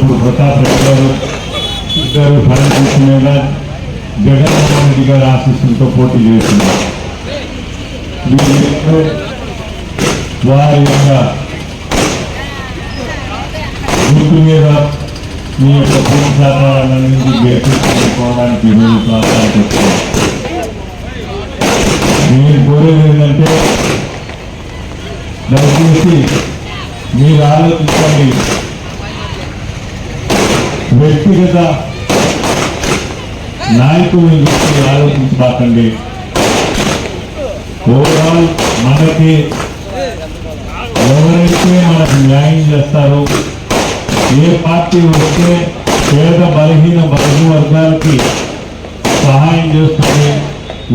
ప్రతాప్ రెడ్డి గారు ఇద్దరు ఫైనాన్స్ మీద జగన్మోహన్ రెడ్డి గారి ఆశీస్సులతో పోటీ చేస్తున్నారు. వీళ్ళిద్దరూ వారి యొక్క గుర్తు మీద మీ యొక్క భూమి శాతాలన్నింటినీ గెలిపించుకోవడానికి మీరు ప్రాంతానికి వచ్చారు నేను కోరేది ఏంటంటే దయచేసి మీరు ఆలోచించండి. వ్యక్తిగత నాయకుల్ని గురించి ఆలోచించబాకండి ఓవరాల్ మనకి ఎవరైతే మనకు న్యాయం చేస్తారో ఏ పార్టీ వస్తే పేద బలహీన బలహీన వర్గాలకి సహాయం చేస్తుంది.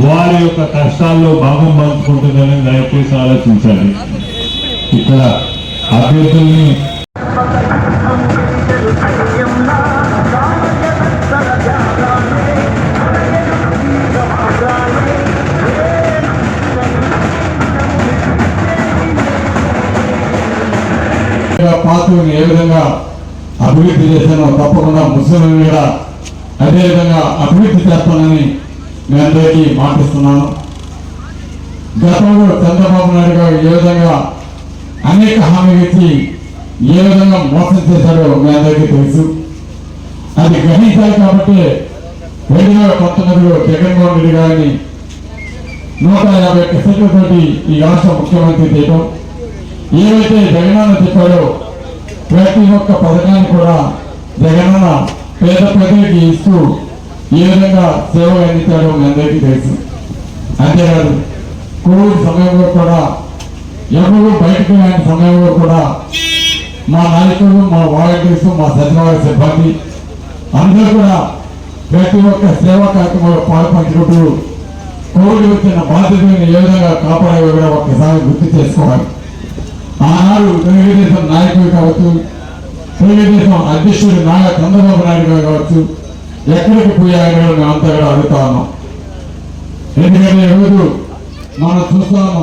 వారి యొక్క కష్టాల్లో భాగం పంచుకుంటుందని దయచేసి ఆలోచించాలి ఇక్కడ అభ్యర్థుల్ని పాత్రని ఏ విధంగా అభివృద్ధి చేశానో తప్పకుండా ముస్లింలు కూడా అదే విధంగా అభివృద్ధి చేస్తానని నేను అందరికీ మాటిస్తున్నాను. గతంలో చంద్రబాబు నాయుడు గారు ఏ విధంగా అనేక హామీలు ఇచ్చి ఏ విధంగా మోసం చేశాడో మీ అందరికీ తెలుసు. అది గ్రహించాలి కాబట్టి రెండు వేల పంతొమ్మిదిలో జగన్మోహన్ రెడ్డి గారిని నూట యాభై ఒక్క సీట్లతోటి ఈ రాష్ట్ర ముఖ్యమంత్రి చేయడం ఏదైతే జగనన్న చెప్పారో ప్రతి ఒక్క పథకాన్ని కూడా జగనన్న పేద ప్రజలకి ఇస్తూ ఏ విధంగా సేవలు అందించారో మీ అందరికీ తెలుసు. అంతేకాదు కోవిడ్ సమయంలో కూడా ఎవరు బయటకు రాని సమయంలో కూడా మా నాయకులు మా వాలంటీర్స్ మా సచివాలయ సిబ్బంది అందరూ కూడా ప్రతి ఒక్క సేవా కార్యక్రమంలో పాల్పంచుకుంటూ కోవిడ్ వచ్చిన బాధ్యతలను ఏ విధంగా కాపాడే కూడా ఒక్కసారి గుర్తు చేసుకోవాలి. ఆనాడు తెలుగుదేశం నాయకుడు కావచ్చు తెలుగుదేశం అధ్యక్షుడు నాయ చంద్రబాబు నాయుడు గారు కావచ్చు ఎక్కడికి పోయారో మేము అంతా కూడా అడుగుతా ఉన్నాం. ఎందుకంటే ఈరోజు మనం చూస్తాము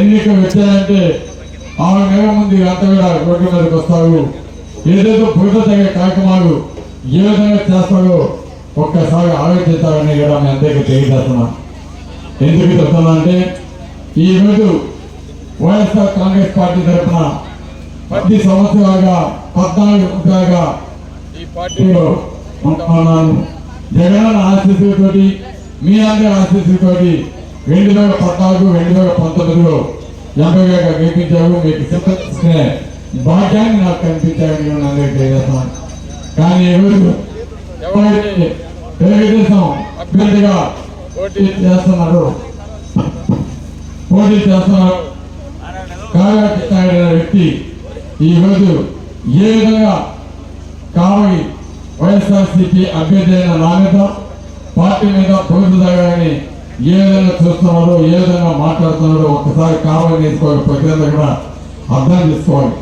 ఎన్నిక వచ్చాయంటే ఆరు నెలల ముందు అంతా కూడా రోడ్ల మీదకి వస్తారు ఏదేదో బురద తగే కార్యక్రమాలు ఏ విధంగా చేస్తారో ఒక్కసారి ఆలోచిస్తారని కూడా మీ అందరికీ తెలియజేస్తున్నాం. ఎందుకు చెప్తున్నా అంటే ఈరోజు వైఎస్ఆర్ కాంగ్రెస్ పార్టీ తరఫున పది సంవత్సరాలుగా పద్నాలుగుగా ఈ పార్టీలో ఉంటున్నాను జగన్ ఆశీస్సులతోటి మీ అందరి ఆశీస్సులతోటి రెండు వేల పద్నాలుగు రెండు వేల పంతొమ్మిదిలో ఎంపీగా గెలిపించారు. మీకు సింపతిస్తున్న భాగ్యాన్ని నాకు కనిపించారని నేను అందరికీ తెలియజేస్తున్నాను. కానీ ఎవరు ఎవరైతే తెలుగుదేశం అభ్యర్థిగా పోటీ చేస్తున్నారు పోటీ చేస్తున్నారు కాగా వ్యక్తి ఈ రోజు ఏ విధంగా కావలి వైఎస్ఆర్సీపీ అభ్యర్థి అయిన నా మీద పార్టీ మీద పొందుతారని ఏ విధంగా చూస్తున్నారో ఏ విధంగా మాట్లాడుతున్నారో ఒక్కసారి కావాలి నేర్చుకోవాలి ప్రజలందరూ కూడా అర్థం చేసుకోవాలి.